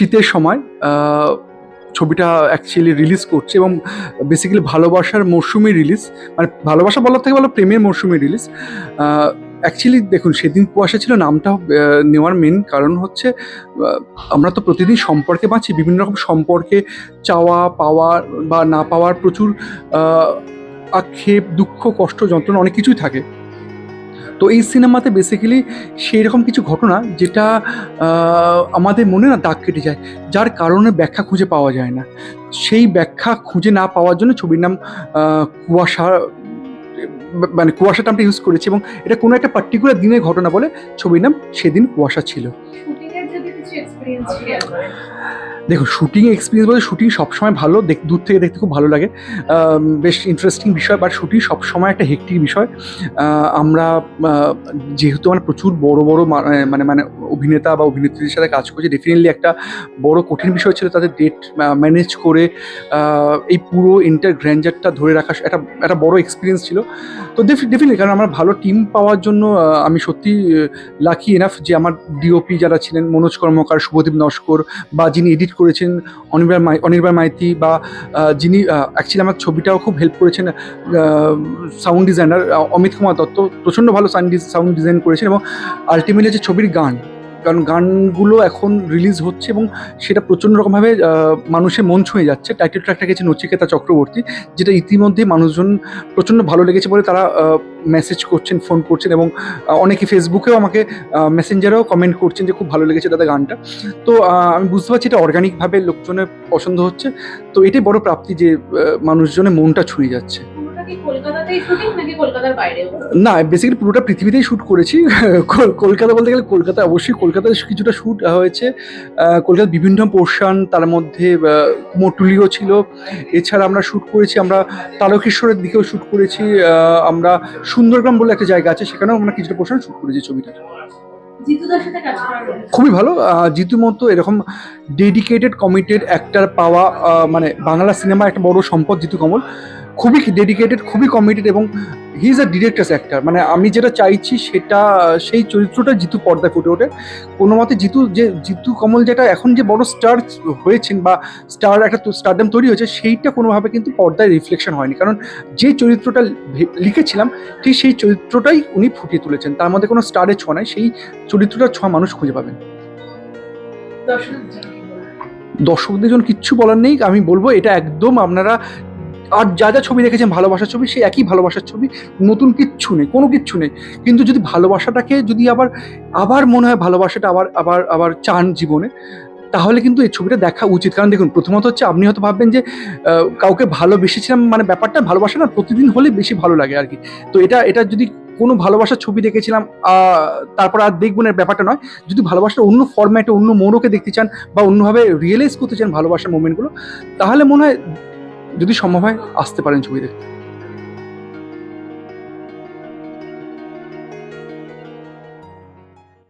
শীতের সময় ছবিটা অ্যাকচুয়ালি রিলিজ করছে এবং বেসিক্যালি ভালোবাসার মরশুমে রিলিজ মানে ভালোবাসা বলার থেকে ভালো প্রেমের মরশুমে রিলিজ অ্যাকচুয়ালি দেখুন, সেদিন কুয়াশা ছিল, নামটা নেওয়ার মেন কারণ হচ্ছে আমরা তো প্রতিদিন সম্পর্কে বাঁচি, বিভিন্ন রকম সম্পর্কে চাওয়া, পাওয়া বা না পাওয়ার প্রচুর আক্ষেপ, দুঃখ, কষ্ট, যন্ত্রণা অনেক কিছুই থাকে। তো এই সিনেমাতে বেসিক্যালি সেই রকম কিছু ঘটনা যেটা আমাদের মনে না দাগ কেটে যায়, যার কারণে ব্যাখ্যা খুঁজে পাওয়া যায় না। সেই ব্যাখ্যা খুঁজে না পাওয়ার জন্য ছবির নাম কুয়াশা মানে কুয়াশা টার্মটা ইউজ করেছি এবং এটা কোনো একটা পার্টিকুলার দিনের ঘটনা বলে ছবির নাম সেদিন কুয়াশা ছিল। দেখো শুটিং এক্সপিরিয়েন্স বলতে শুটিং সবসময় ভালো, দেখ দূর থেকে দেখতে খুব ভালো লাগে। বেশ ইন্টারেস্টিং বিষয় বাট শুটিং সবসময় একটা হেক্টিক বিষয়। আমরা যেহেতু আমরা প্রচুর বড় বড় মানে মানে অভিনেতা বা অভিনেত্রীদের সাথে কাজ করছি ডেফিনেটলি একটা বড় কঠিন বিষয় ছিল তাদের ডেট ম্যানেজ করে এই পুরো ইন্টার গ্র্যান্ডারটা ধরে রাখা, একটা একটা বড় এক্সপিরিয়েন্স ছিল। তো ডেফিনেটলি কারণ আমার ভালো টিম পাওয়ার জন্য আমি সত্যি লাকি এনাফ যে আমার ডিওপি যারা ছিলেন, মনোজ কর্মকার শুভদীপ নস্কর বা যিনি এডিট করেছেন অনির্বাণ মাই, অনির্বাণ মাইতি বা যিনি অ্যাকচুয়ালি আমার ছবিটাও খুব হেল্প করেছেন সাউন্ড ডিজাইনার অমিত কুমার দত্ত প্রচণ্ড ভালো সাউন্ড ডিজাইন করেছেন এবং আলটিমেটলি যে ছবির গান কারণ গানগুলো এখন রিলিজ হচ্ছে এবং সেটা প্রচণ্ড রকমভাবে মানুষের মন ছুঁয়ে যাচ্ছে। টাইটেল ট্র্যাকটা গেছে নচিকেতা চক্রবর্তী, যেটা ইতিমধ্যে মানুষজন প্রচণ্ড ভালো লেগেছে বলে তারা মেসেজ করছেন ফোন করছেন এবং অনেকে ফেসবুকেও আমাকে মেসেঞ্জারেও কমেন্ট করছেন যে খুব ভালো লেগেছে দাদা গানটা। তো আমি বুঝতে পারছি এটা অর্গানিকভাবে লোকজনের পছন্দ হচ্ছে। তো এটাই বড় প্রাপ্তি যে মানুষজনের মনটা ছুঁয়ে যাচ্ছে। না বেসিক্যালি পুরোটা পৃথিবীতেই শ্যুট করেছি। কল- কলকাতা বলতে গেলে কলকাতা অবশ্যই কলকাতায় কিছুটা শ্যুট হয়েছে। কলকাতার বিভিন্ন পোর্শন তার মধ্যে আহ, কুমোরটুলিও ছিল। এছাড়া আমরা শ্যুট করেছি আমরা তারকেশ্বরের দিকেও শ্যুট করেছি। আমরা সুন্দরগ্রাম বলে একটা জায়গা আছে সেখানেও আমরা কিছুটা পোর্শন শ্যুট করেছি ছবিটা। খুবই ভালো। জিতু মতো এরকম ডেডিকেটেড কমিটেড অ্যাক্টার পাওয়া মানে বাংলা সিনেমা একটা বড় সম্পদ জিতু কমল। খুবই ডেডিকেটেড খুবই কমিটেড এবং he is a directors actor মানে আমি যেটা চাইছি সেটা সেই চরিত্রটা জিতু পর্দায় ফুটে ওঠে। কোনো মতে জিতু যে জিতু কমল যেটা এখন যে বড় স্টার হয়েছেন বা স্টার একটা স্টারডাম তৈরি হয়েছে সেইটা কোনোভাবে কিন্তু পর্দায় রিফ্লেকশন হয়নি। কারণ যে চরিত্রটা লিখেছিলাম ঠিক সেই চরিত্রটাই উনি ফুটিয়ে তুলেছেন। তার মধ্যে কোনো স্টারের ছোঁয়া নাই সেই চরিত্রটার ছোঁয়া মানুষ খুঁজে পাবেন। দর্শকদের জন্য কিচ্ছু বলার নেই আমি বলব এটা একদম আপনারা আর যা যা ছবি দেখেছেন ভালোবাসার ছবি, সেই একই ভালোবাসার ছবি, নতুন কিচ্ছু নেই, কোনো কিচ্ছু নেই। কিন্তু যদি ভালোবাসাটাকে যদি আবার আবার মনে হয় ভালোবাসাটা আবার আবার আবার চান জীবনে, তাহলে কিন্তু এই ছবিটা দেখা উচিত। কারণ দেখুন, প্রথমত হচ্ছে আপনি হয়তো ভাববেন যে কাউকে ভালোবেসেছিলাম মানে ব্যাপারটা ভালোবাসা না, প্রতিদিন হলে বেশি ভালো লাগে আর কি। তো এটা এটা যদি কোনো ভালোবাসার ছবি দেখেছিলাম তারপর আর দেখবেন এর ব্যাপারটা নয়। যদি ভালোবাসার অন্য ফরম্যাটে অন্য মোড়কে দেখতে চান বা অন্যভাবে রিয়েলাইজ করতে চান ভালোবাসার মোমেন্টগুলো তাহলে মনে হয় যদি সম্ভব হয় আসতে পারেন ছবি দেখতে